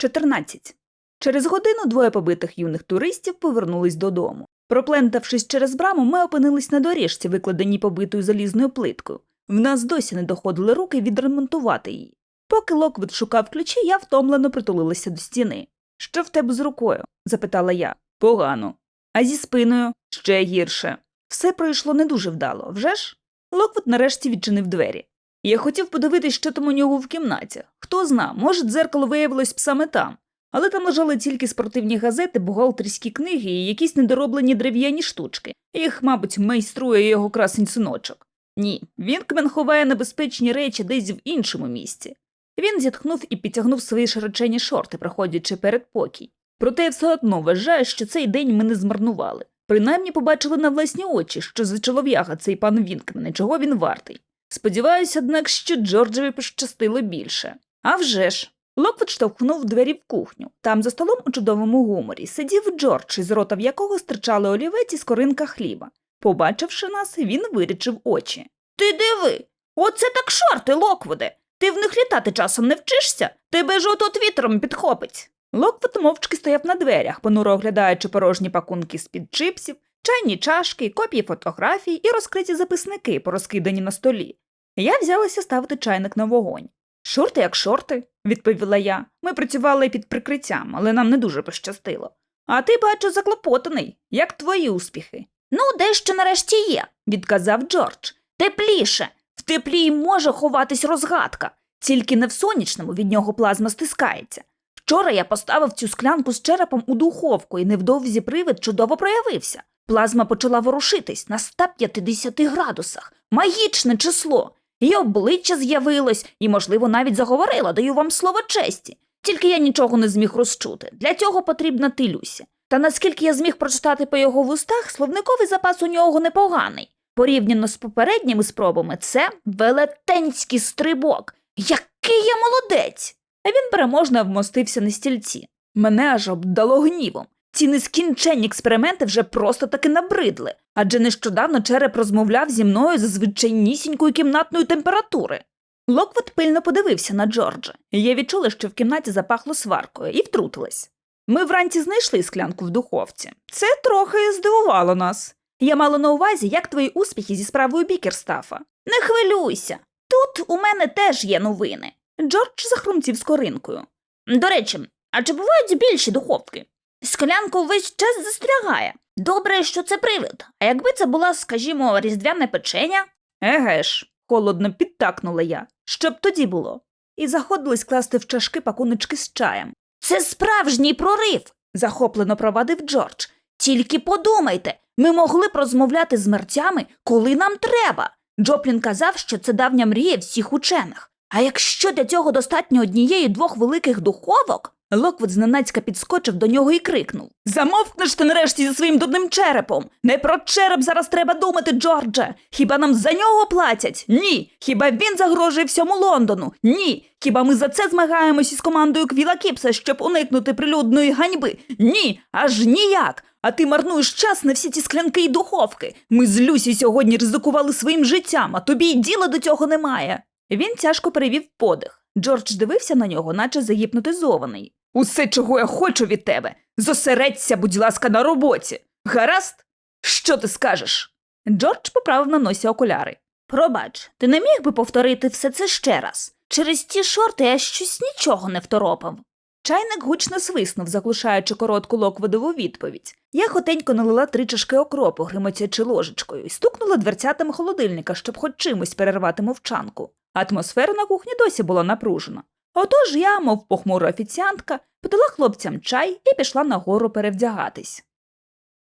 14. Через годину двоє побитих юних туристів повернулись додому. Проплентавшись через браму, ми опинились на доріжці, викладеній побитою залізною плиткою. В нас досі не доходили руки відремонтувати її. Поки Локвуд шукав ключі, я втомлено притулилася до стіни. Що в тебе з рукою? запитала я. Погано. А зі спиною ще гірше. Все пройшло не дуже вдало, вже ж? Локвуд нарешті відчинив двері. Я хотів подивитись, що там у нього в кімнаті. Хто зна, може, дзеркало виявилось б саме там. Але там лежали тільки спортивні газети, бухгалтерські книги і якісь недороблені дерев'яні штучки. Їх, мабуть, майструє його красень синочок. Ні, Вінкмен ховає небезпечні речі десь в іншому місці. Він зітхнув і підтягнув свої широчені шорти, проходячи перед покій. Проте я все одно вважаю, що цей день ми не змарнували. Принаймні побачили на власні очі, що за чолов'яга цей пан Вінкмен і чого він вартий. Сподіваюся, однак, що Джорджеві пощастило більше. А вже ж. Локвуд штовхнув двері в кухню. Там за столом у чудовому гуморі сидів Джордж, із рота в якого стирчали олівець і скоринка хліба. Побачивши нас, він вирічив очі. Ти диви! Оце так шорти, Локвуде! Ти в них літати часом не вчишся? Тебе ж отот вітром підхопить. Локвуд мовчки стояв на дверях, понуро оглядаючи порожні пакунки з-під чипсів, чайні чашки, копії фотографій і розкриті записники, порозкидані на столі. Я взялася ставити чайник на вогонь. Шорти як шорти, відповіла я. Ми працювали під прикриттям, але нам не дуже пощастило. А ти, бачу, заклопотаний, як твої успіхи. Ну, дещо нарешті є, відказав Джордж. Тепліше. В теплі й може ховатись розгадка, тільки не в сонячному від нього плазма стискається. Вчора я поставив цю склянку з черепом у духовку, і невдовзі привид чудово проявився. Плазма почала ворушитись на 150 градусах. Магічне число. І обличчя з'явилось, і, можливо, навіть заговорила, даю вам слово честі. Тільки я нічого не зміг розчути. Для цього потрібна ти, Люся. Та наскільки я зміг прочитати по його вустах, словниковий запас у нього непоганий. Порівняно з попередніми спробами, це велетенський стрибок. Який я молодець! А він переможно вмостився на стільці. Мене аж обдало гнівом. Ці нескінченні експерименти вже просто таки набридли, адже нещодавно череп розмовляв зі мною за звичайнісінької кімнатної температури. Локвуд пильно подивився на Джорджа, і я відчула, що в кімнаті запахло сваркою, і втрутилась. Ми вранці знайшли склянку в духовці. Це трохи здивувало нас. Я мала на увазі, як твої успіхи зі справою Бікерстафа. Не хвилюйся. Тут у мене теж є новини. Джордж захрумтів скоринкою. До речі, а чи бувають більші духовки? Склянку весь час застрягає. Добре, що це привид. А якби це була, скажімо, різдвяне печення? Еге ж, холодно підтакнула я. Що б тоді було? І заходились класти в чашки пакуночки з чаєм. Це справжній прорив, захоплено провадив Джордж. Тільки подумайте, ми могли б розмовляти з мерцями, коли нам треба. Джоплін казав, що це давня мрія всіх учених. А якщо для цього достатньо однієї двох великих духовок? Локвуд зненацька підскочив до нього і крикнув Замовкнеш ти нарешті зі своїм дурним черепом. Не про череп зараз треба думати, Джордже. Хіба нам за нього платять? Ні. Хіба він загрожує всьому Лондону? Ні. Хіба ми за це змагаємось із командою Квіла Кіпса, щоб уникнути прилюдної ганьби? Ні, аж ніяк. А ти марнуєш час на всі ці склянки й духовки. Ми з Люсі сьогодні ризикували своїм життям, а тобі й діла до цього немає. Він тяжко перевів подих. Джордж дивився на нього, наче загіпнотизований. Усе, чого я хочу від тебе, зосередься, будь ласка, на роботі. Гаразд? Що ти скажеш? Джордж поправив на носі окуляри. Пробач, ти не міг би повторити все це ще раз? Через ті шорти я щось нічого не второпав. Чайник гучно свиснув, заглушаючи коротку локводову відповідь. Я хотенько налила три чашки окропу, гримотячи ложечкою, і стукнула дверцятами холодильника, щоб хоч чимось перервати мовчанку. Атмосфера на кухні досі була напружена. Отож я, мов похмура офіціантка, подала хлопцям чай і пішла нагору перевдягатись.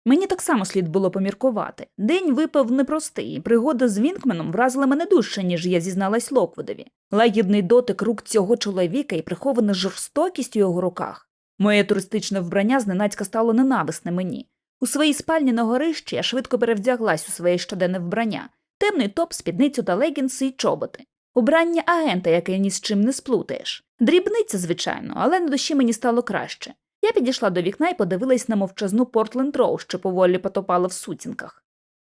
Мені так само слід було поміркувати. День випав непростий, і пригода з Вінкменом вразила мене дужче, ніж я зізналась Локвудові. Лагідний дотик рук цього чоловіка і прихована жорстокість у його руках. Моє туристичне вбрання зненацька стало ненависне мені. У своїй спальні на горищі я швидко перевдяглась у своє щоденне вбрання, темний топ, спідницю та легінси й чоботи. Убрання агента, яке ні з чим не сплутаєш. Дрібниця, звичайно, але на душі мені стало краще. Я підійшла до вікна і подивилась на мовчазну Портленд Роу, що поволі потопала в сутінках.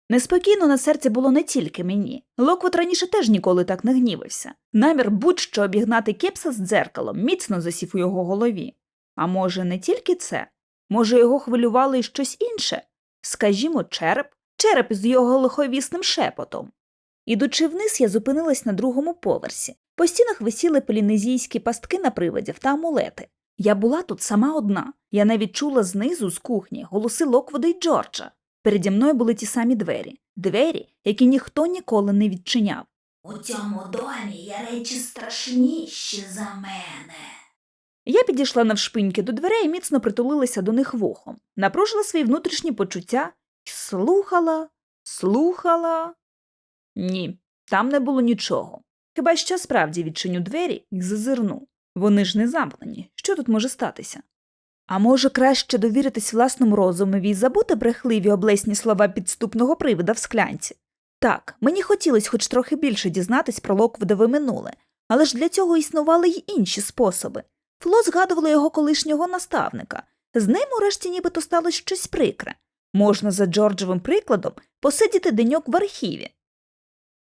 Неспокійно на серці було не тільки мені. Локвот раніше теж ніколи так не гнівився. Намір будь-що обігнати кепса з дзеркалом міцно засів у його голові. А може, не тільки це? Може, його хвилювало й щось інше? Скажімо, череп, череп із його лиховісним шепотом. Ідучи вниз, я зупинилась на другому поверсі. По стінах висіли полінезійські пастки на привидів та амулети. Я була тут сама одна. Я навіть чула знизу з кухні голоси Локвода й Джорджа. Переді мною були ті самі двері, двері, які ніхто ніколи не відчиняв. У цьому домі є речі страшніші за мене. Я підійшла навшпиньки до дверей і міцно притулилася до них вухом, напружила свої внутрішні почуття і слухала, слухала. Ні, там не було нічого. Хіба що справді відчиню двері і зазирну. Вони ж не замкнені. Що тут може статися? А може, краще довіритись власному розумові і забути брехливі облесні слова підступного привида в склянці? Так, мені хотілося хоч трохи більше дізнатись про Локвудове минуле, але ж для цього існували й інші способи. Фло згадувало його колишнього наставника. З ним урешті нібито сталося щось прикре. Можна за Джорджевим прикладом посидіти деньок в архіві.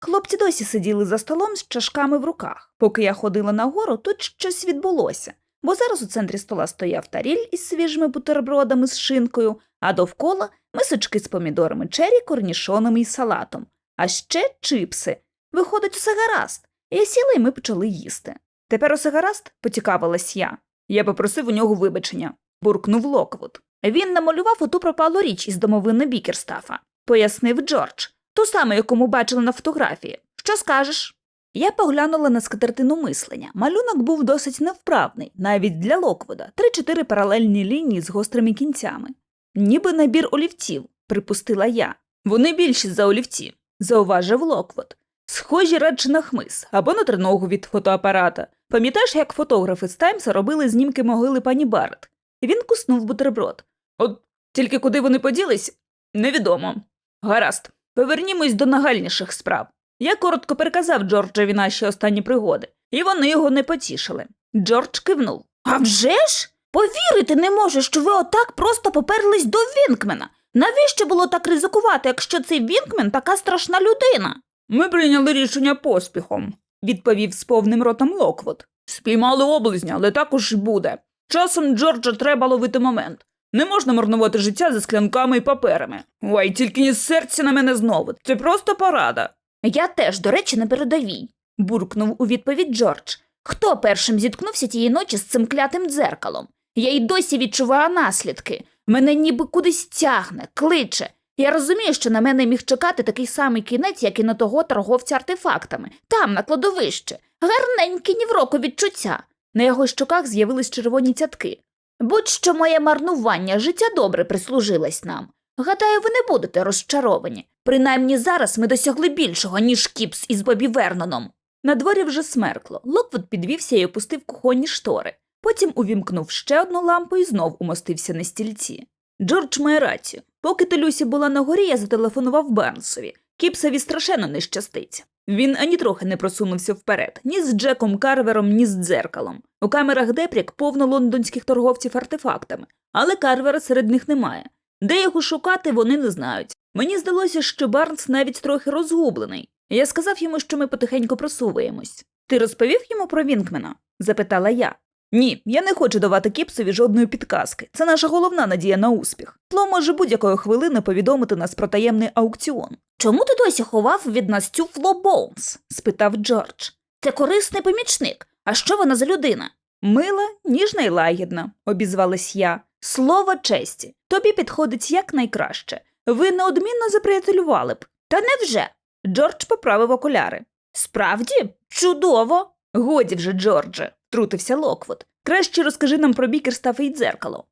Хлопці досі сиділи за столом з чашками в руках. Поки я ходила нагору, тут щось відбулося, бо зараз у центрі стола стояв таріль із свіжими бутербродами з шинкою, а довкола мисочки з помідорами чері, корнішонами і салатом, а ще чипси. Виходить, усе гаразд. Я сіла і ми почали їсти. Тепер усе гаразд? поцікавилась я. Я попросив у нього вибачення, буркнув Локвуд. Він намалював оту пропалу річ із домовини Бікерстафа, пояснив Джордж, ту саму, яку ми бачили на фотографії. Що скажеш? Я поглянула на скатертину мислення. Малюнок був досить невправний, навіть для Локвуда, три-чотири паралельні лінії з гострими кінцями. Ніби набір олівців, припустила я. Вони більші за олівці, зауважив Локвуд. Схожі радше на хмиз або на триногу від фотоапарата. Пам'ятаєш, як фотографи з Таймса робили знімки могили пані Барретт? Він куснув бутерброд. От тільки куди вони поділись, невідомо. Гаразд, повернімось до нагальніших справ. Я коротко переказав Джорджеві наші останні пригоди, і вони його не потішили. Джордж кивнув. А вже ж? Повірити не можу, що ви отак просто поперлись до Вінкмена. Навіщо було так ризикувати, якщо цей Вінкмен така страшна людина? Ми прийняли рішення поспіхом, відповів з повним ротом Локвуд. Спіймали облизня, але також буде. Часом Джорджа треба ловити момент. Не можна марнувати життя за склянками і паперами. Ой, тільки ні серця на мене знову. Це просто порада. Я теж, до речі, на передовій, буркнув у відповідь Джордж. Хто першим зіткнувся тієї ночі з цим клятим дзеркалом? Я й досі відчуваю наслідки. Мене ніби кудись тягне, кличе. Я розумію, що на мене міг чекати такий самий кінець, як і на того торговця артефактами, там, на кладовище. Гарненькі ні в року відчуття. На його щоках з'явились червоні цятки. Будь-що моє марнування життя добре прислужилось нам. Гадаю, ви не будете розчаровані. Принаймні зараз ми досягли більшого, ніж Кіпс із Бобі Верноном. На дворі вже смеркло. Локвуд підвівся і опустив кухонні штори. Потім увімкнув ще одну лампу і знов умостився на стільці. Джордж має рацію. Поки Телюсі була на горі, я зателефонував Бернсові. Кіпсові страшенно не щастить. Він ані трохи не просунувся вперед, ні з Джеком Карвером, ні з дзеркалом. У камерах Депрік повно лондонських торговців артефактами, але Карвера серед них немає. Де його шукати, вони не знають. Мені здалося, що Барнс навіть трохи розгублений. Я сказав йому, що ми потихеньку просуваємось. Ти розповів йому про Вінкмена? запитала я. Ні, я не хочу давати Кіпсові жодної підказки. Це наша головна надія на успіх. Тло може будь-якої хвилини повідомити нас про таємний аукціон. Чому ти досі ховав від нас цю Фло Боунс? спитав Джордж. Це корисний помічник. А що вона за людина? Мила, ніжна й лагідна, обізвалась я. Слово честі. Тобі підходить якнайкраще. Ви неодмінно заприятелювали б. Та невже? Джордж поправив окуляри. Справді? Чудово. Годі вже, Джордже, втрутився Локвуд. Краще розкажи нам про бікерстаф і дзеркало.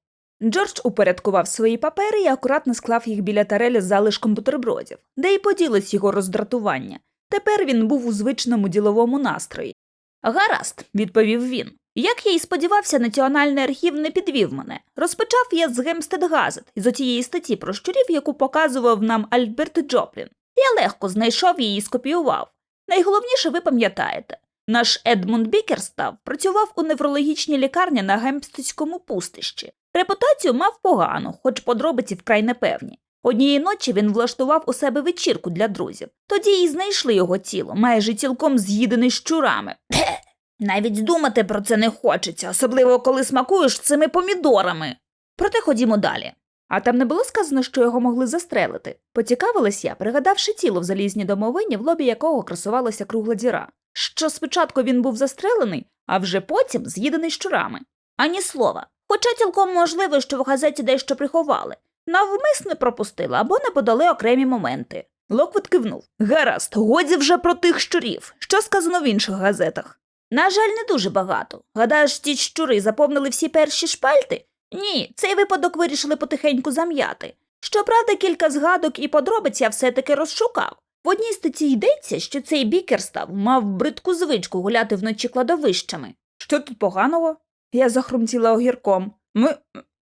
Джордж упорядкував свої папери і акуратно склав їх біля тареля з залишком бутербродів, де й поділось його роздратування. Тепер він був у звичному діловому настрої. Гаразд, відповів він. Як я й сподівався, національний архів не підвів мене. Розпочав я з Гемстед Газет із отієї статті про щурів, яку показував нам Альберт Джоплін. Я легко знайшов її і скопіював. Найголовніше ви пам'ятаєте. Наш Едмунд Бікерстав працював у неврологічній лікарні на Гемстедському пустищі. Репутацію мав погану, хоч подробиці вкрай непевні. Однієї ночі він влаштував у себе вечірку для друзів. Тоді і знайшли його тіло, майже цілком з'їдене щурами. Навіть думати про це не хочеться, особливо коли смакуєш цими помідорами. Проте ходімо далі. А там не було сказано, що його могли застрелити. Поцікавилась я, пригадавши тіло в залізній домовині, в лобі якого красувалася кругла діра. Що спочатку він був застрелений, а вже потім з'їдений щурами. Ані слова. Хоча цілком можливо, що в газеті дещо приховали. Навмисне пропустили або не подали окремі моменти. Локвуд кивнув. Гаразд, годі вже про тих щурів. Що сказано в інших газетах? На жаль, не дуже багато. Гадаєш, ті щури заповнили всі перші шпальти? Ні, цей випадок вирішили потихеньку зам'яти. Щоправда, кілька згадок і подробиць я все-таки розшукав. В одній статті йдеться, що цей бікерстав мав бридку звичку гуляти вночі кладовищами. Що тут поганого? Я захрумтіла огірком. Ми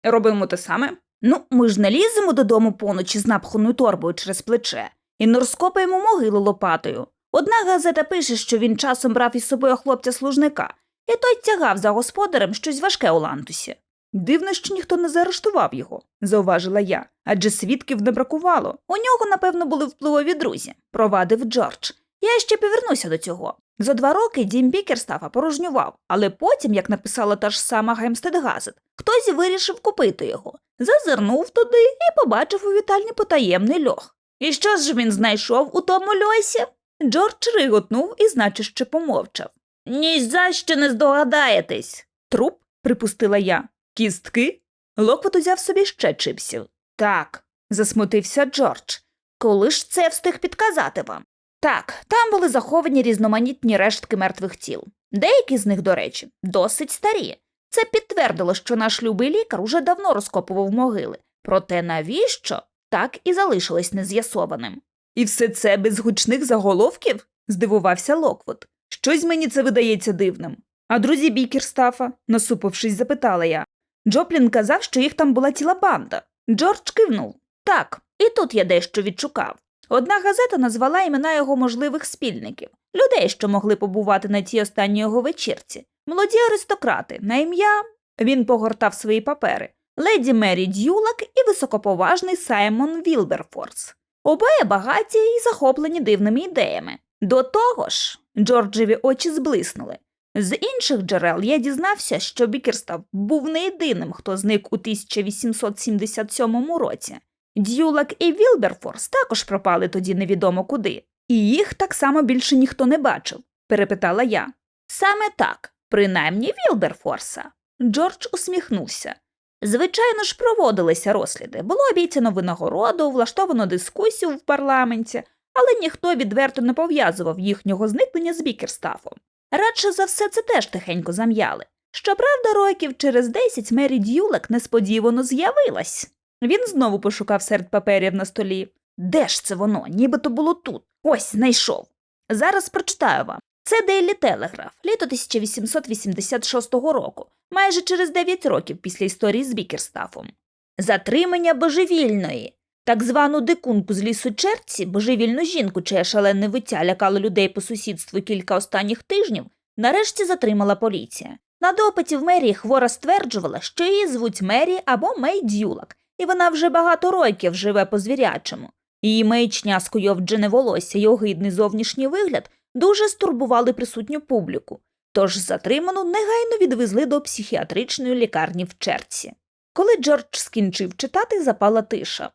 робимо те саме. Ну, ми ж не ліземо додому поночі з напханою торбою через плече і не розкопаємо могилу лопатою. Одна газета пише, що він часом брав із собою хлопця-служника, і той тягав за господарем щось важке у лантусі. Дивно, що ніхто не заарештував його, зауважила я, адже свідків не бракувало. У нього, напевно, були впливові друзі, провадив Джордж. Я ще повернуся до цього. За два роки дім Бікерстафа порожнював, але потім, як написала та ж сама Гемстед Газет, хтось вирішив купити його, зазирнув туди і побачив у вітальні потаємний льох. І що ж він знайшов у тому льосі? Джордж риготнув і, значить, ще помовчав. Ні за що не здогадаєтесь. Труп, припустила я. Кістки? Локвот узяв собі ще чипсів. Так, Засмутився Джордж. коли ж це встиг підказати вам? Так, там були заховані різноманітні рештки мертвих тіл. Деякі з них, до речі, досить старі. Це підтвердило, що наш любий лікар уже давно розкопував могили. Проте навіщо так і залишилось нез'ясованим. І все це без гучних заголовків? здивувався Локвуд. Щось мені це видається дивним. А друзі Бікерстафа, насупившись, запитала я. Джоплін казав, що їх там була ціла банда. Джордж кивнув. Так, і тут я дещо відшукав. Одна газета назвала імена його можливих спільників, людей, що могли побувати на тій останній його вечірці, молоді аристократи, на ім'я Він погортав свої папери. леді Мері Дюлак і високоповажний Саймон Вілберфорс. Обоє багаті і захоплені дивними ідеями. До того ж, Джорджеві очі зблиснули. З інших джерел я дізнався, що Бікерстав був не єдиним, хто зник у 1877 році. Дюлак і Вілберфорс також пропали тоді невідомо куди. І їх так само більше ніхто не бачив, перепитала я. Саме так, принаймні Вілберфорса. Джордж усміхнувся. Звичайно ж, проводилися розсліди. Було обіцяно винагороду, влаштовано дискусію в парламенті, але ніхто відверто не пов'язував їхнього зникнення з Бікерстафом. Радше за все це теж тихенько зам'яли. Щоправда, років через десять Мері Дюлек несподівано з'явилась. Він знову пошукав серед паперів на столі. Де ж це воно? Нібито було тут. Ось знайшов. Зараз прочитаю вам. Це Дейлі Телеграф, літо 1886 року, майже через 9 років після історії з Бікерстафом. Затримання божевільної. Так звану дикунку з лісу черці, божевільну жінку, чия шалене виття лякало людей по сусідству кілька останніх тижнів, нарешті затримала поліція. На допиті в мерії хвора стверджувала, що її звуть Мері або Мей Дюлак, і вона вже багато років живе по звірячому. Її маячня скуйовджене волосся й огидний зовнішній вигляд дуже стурбували присутню публіку, тож затриману негайно відвезли до психіатричної лікарні в черці. Коли Джордж скінчив читати, запала тиша.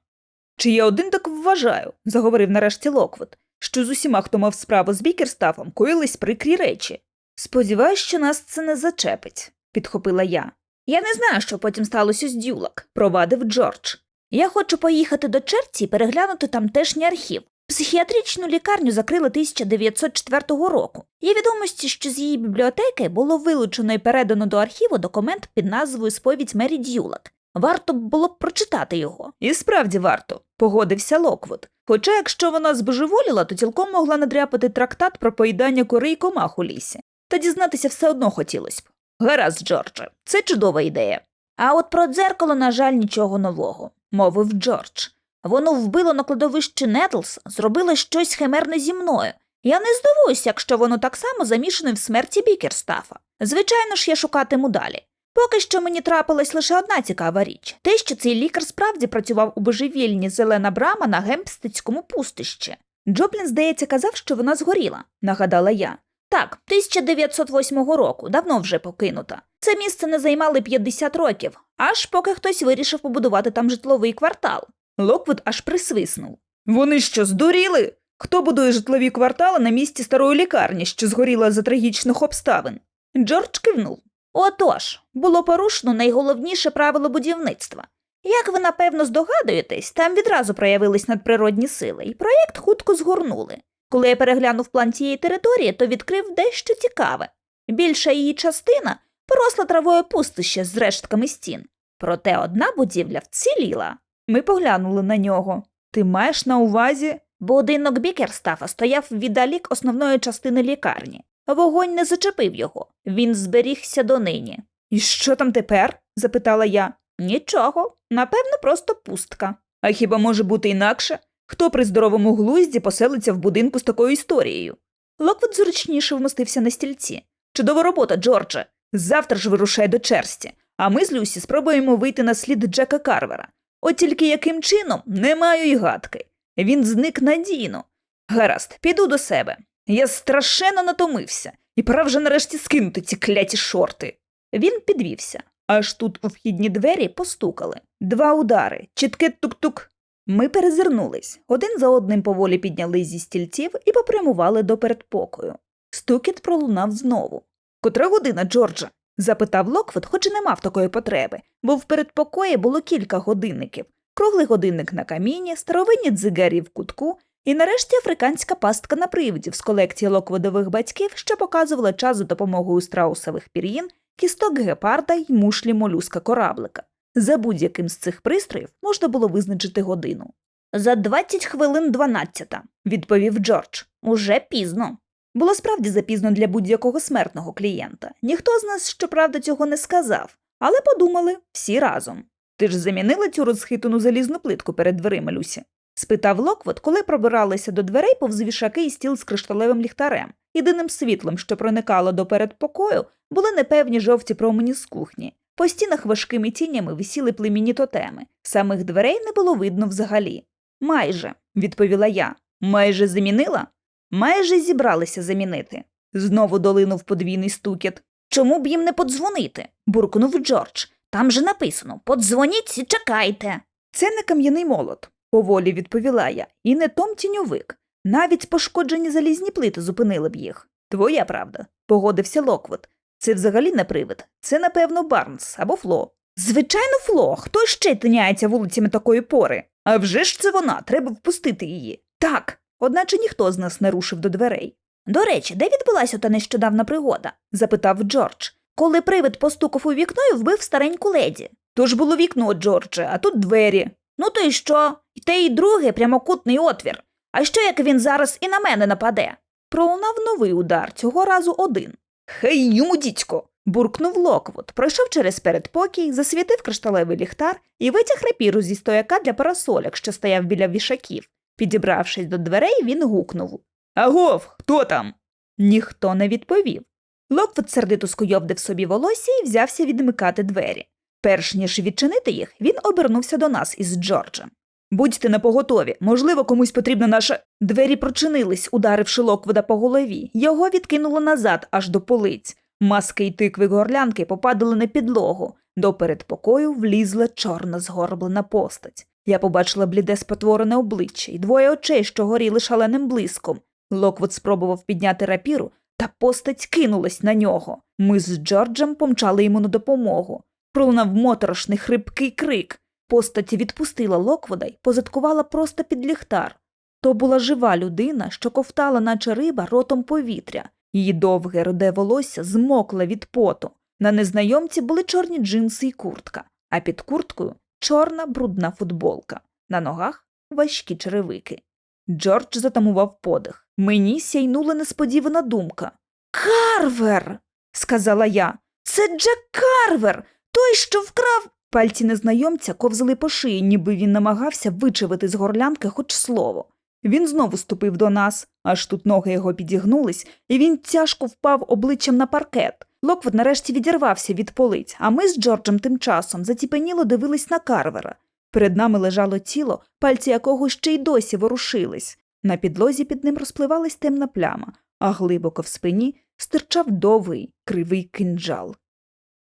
Чи я один так вважаю, заговорив нарешті Локвуд, що з усіма, хто мав справу з Бікерстафом, коїлись прикрі речі. Сподіваюсь, що нас це не зачепить, підхопила я. Я не знаю, що потім сталося з Дюлак. Провадив Джордж. Я хочу поїхати до Черці і переглянути тамтешній архів. Психіатричну лікарню закрили 1904 року. Є відомості, що з її бібліотеки було вилучено і передано до архіву документ під назвою Сповідь Мері Дюлак. Варто б було б прочитати його. І справді варто, погодився Локвуд. Хоча, якщо вона збожеволіла, то цілком могла надряпати трактат про поїдання кори й комах у лісі. Та дізнатися все одно хотілося б. Гаразд, Джордже, це чудова ідея. А от про дзеркало, на жаль, нічого нового, мовив Джордж. Воно вбило на кладовищі Нетлс, зробило щось химерне зі мною. Я не здивуюся, якщо воно так само замішане в смерті Бікерстафа. Звичайно ж, я шукатиму далі. Поки що мені трапилась лише одна цікава річ те, що цей лікар справді працював у божевільні зелена брама на гемпстецькому пустищі. Джоплін, здається, казав, що вона згоріла, нагадала я. Так, 1908 року, давно вже покинута. Це місце не займали 50 років, аж поки хтось вирішив побудувати там житловий квартал. Локвуд аж присвиснув. Вони що, здуріли? Хто будує житлові квартали на місці старої лікарні, що згоріла за трагічних обставин? Джордж кивнув. Отож, було порушено найголовніше правило будівництва. Як ви напевно здогадуєтесь, там відразу проявились надприродні сили, і проєкт хутко згорнули. Коли я переглянув план цієї території, то відкрив дещо цікаве. Більша її частина поросла травою пустище з рештками стін. Проте одна будівля вціліла. Ми поглянули на нього. Ти маєш на увазі? Будинок Бікерстафа стояв віддалік основної частини лікарні. Вогонь не зачепив його, він зберігся донині. І що там тепер? запитала я. Нічого, напевно, просто пустка. А хіба може бути інакше? Хто при здоровому глузді поселиться в будинку з такою історією? Локвуд зручніше вмостився на стільці. Чудова робота, Джордже. Завтра ж вирушай до черсті, а ми з Люсі спробуємо вийти на слід Джека Карвера. От тільки яким чином не маю й гадки. Він зник надійно. Гаразд, піду до себе. Я страшенно натомився, і пора вже нарешті скинути ці кляті шорти. Він підвівся. Аж тут у вхідні двері постукали. Два удари, чітке тук-тук. Ми перезирнулись, один за одним поволі піднялись зі стільців і попрямували до передпокою. Стукіт пролунав знову. Котра година, Джорджа? запитав Локвуд, хоч і не мав такої потреби, бо в передпокої було кілька годинників круглий годинник на каміні, старовинні дзигарі в кутку і нарешті африканська пастка на привидів з колекції локводових батьків, що показувала час за допомогою страусових пір'їн, кісток гепарда й мушлі молюска кораблика. За будь-яким з цих пристроїв можна було визначити годину. За 20 хвилин 12, Відповів Джордж. уже пізно. Було справді запізно для будь-якого смертного клієнта. Ніхто з нас, щоправда, цього не сказав, але подумали всі разом. Ти ж замінила цю розхитану залізну плитку перед дверима, Люсі? Спитав Локвуд, коли пробиралися до дверей повз вішаки і стіл з кришталевим ліхтарем. Єдиним світлом, що проникало до передпокою, були непевні жовті промені з кухні. По стінах важкими тінями висіли племінні тотеми. Самих дверей не було видно взагалі. Майже, відповіла я. Майже замінила? Майже зібралися замінити. Знову долинув подвійний стукіт. Чому б їм не подзвонити? буркнув Джордж. Там же написано подзвоніть і чекайте. Це не кам'яний молот, поволі відповіла я, і не том тіньовик. Навіть пошкоджені залізні плити зупинили б їх. Твоя правда, погодився Локвуд. Це взагалі не привид. Це, напевно, Барнс або Фло. Звичайно, Фло, хто ще тиняється вулицями такої пори? А вже ж це вона, треба впустити її. Так, одначе ніхто з нас не рушив до дверей. До речі, де відбулася та нещодавна пригода? запитав Джордж. Коли привид постукав у вікно і вбив стареньку леді. То ж було вікно, Джордже, а тут двері. Ну то й що? І те, і друге прямокутний отвір. А що як він зараз і на мене нападе? Пролунав новий удар, цього разу один. Хей йому, дідько. буркнув Локвуд, пройшов через передпокій, засвітив кришталевий ліхтар і витяг рапіру зі стояка для парасоляк, що стояв біля вішаків. Підібравшись до дверей, він гукнув Агов, хто там? Ніхто не відповів. Локвуд сердито скуйовдив собі волосся і взявся відмикати двері. Перш ніж відчинити їх, він обернувся до нас із Джорджем. Будьте напоготові, можливо, комусь потрібна наша. Двері прочинились, ударивши Локвуда по голові. Його відкинуло назад аж до полиць. Маски й тикви горлянки попадали на підлогу. До передпокою влізла чорна згорблена постать. Я побачила бліде спотворене обличчя й двоє очей, що горіли шаленим блиском. Локвуд спробував підняти рапіру, та постать кинулась на нього. Ми з Джорджем помчали йому на допомогу. Пролунав моторошний хрипкий крик. Постать відпустила Локвуда й позадкувала просто під ліхтар. То була жива людина, що ковтала, наче риба, ротом повітря. Її довге руде волосся змокле від поту. На незнайомці були чорні джинси і куртка, а під курткою чорна брудна футболка. На ногах важкі черевики. Джордж затамував подих. Мені сяйнула несподівана думка. Карвер. сказала я. Це Джек Карвер, той, що вкрав. Пальці незнайомця ковзали по шиї, ніби він намагався вичавити з горлянки хоч слово. Він знову ступив до нас, аж тут ноги його підігнулись, і він тяжко впав обличчям на паркет. Локвуд нарешті відірвався від полиць, а ми з Джорджем тим часом заціпеніло дивились на Карвера. Перед нами лежало тіло, пальці якого ще й досі ворушились. На підлозі під ним розпливалась темна пляма. а глибоко в спині стирчав довгий кривий кинджал.